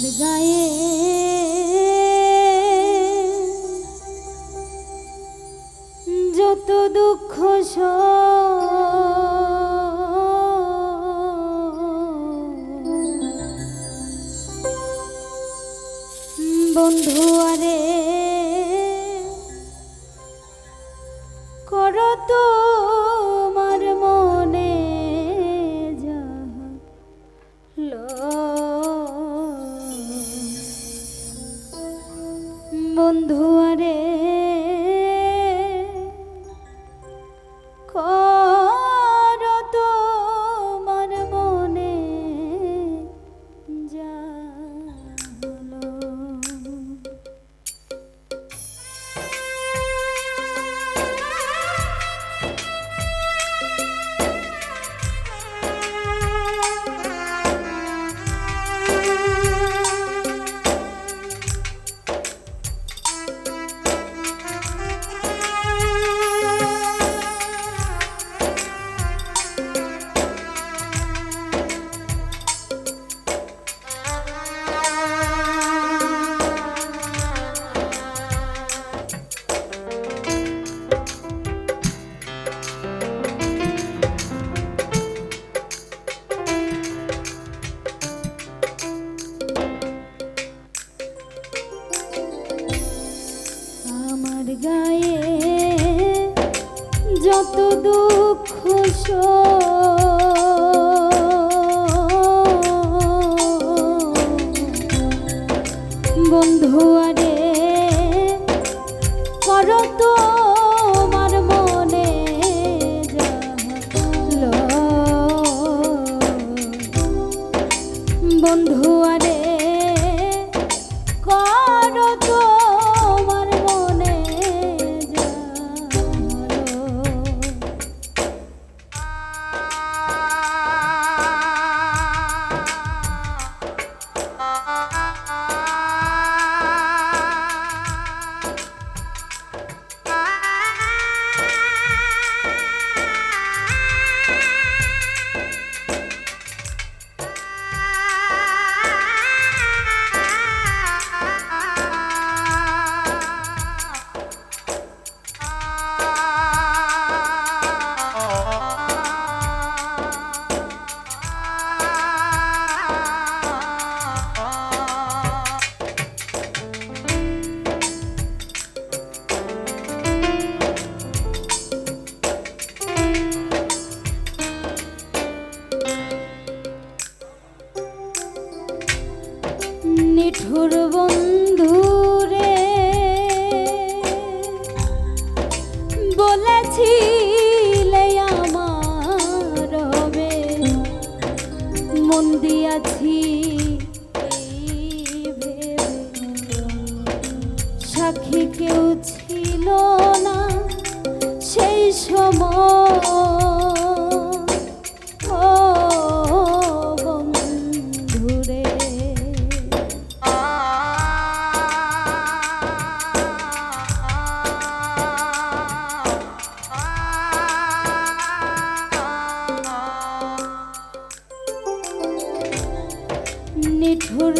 আমার যত দুঃখ বন্ধু আরে করতো যায় যত দুঃখ বন্ধু মিঠুর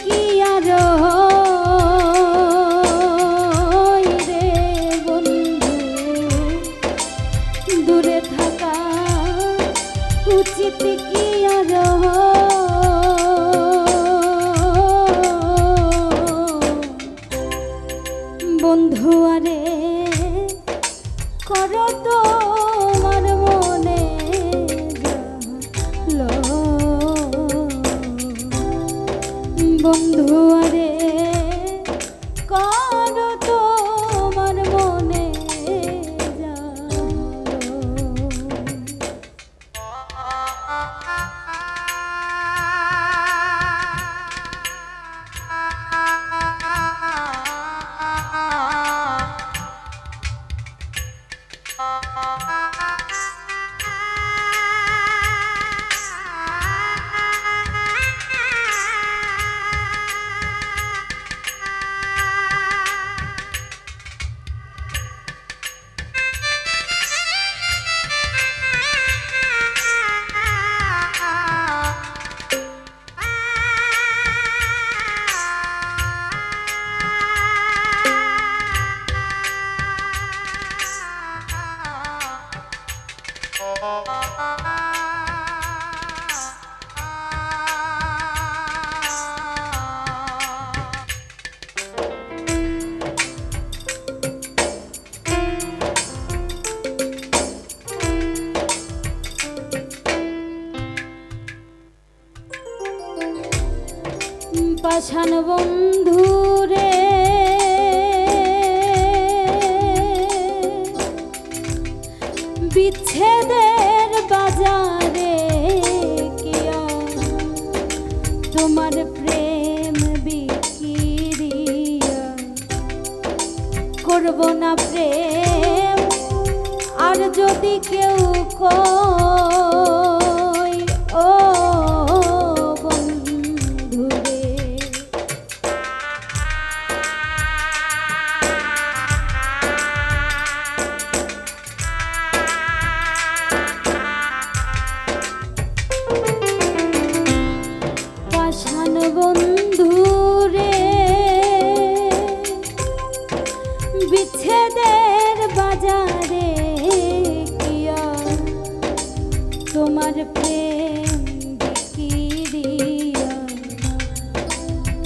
কি আর পাশান বন্ধুরে বিচ্ছেদের বাজারে তোমার প্রেম বিকিরিয়া করব না প্রেম। আর যদি কেউ কর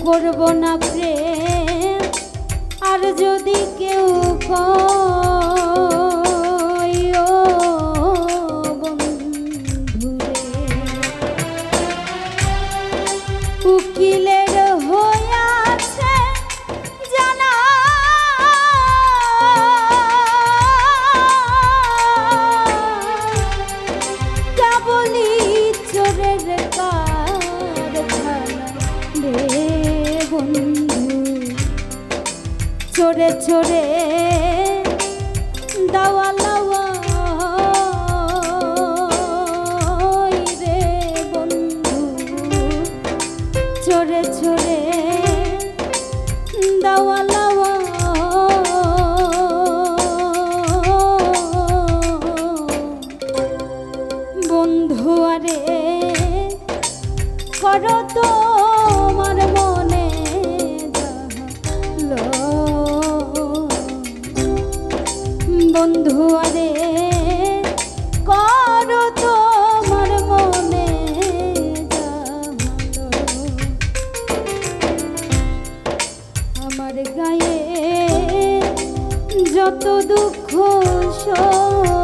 করব না প্রেম আর যদি কেউ উকিলের হইয়াছে চোরের করেছ রে গায়ে যত দুঃখ সব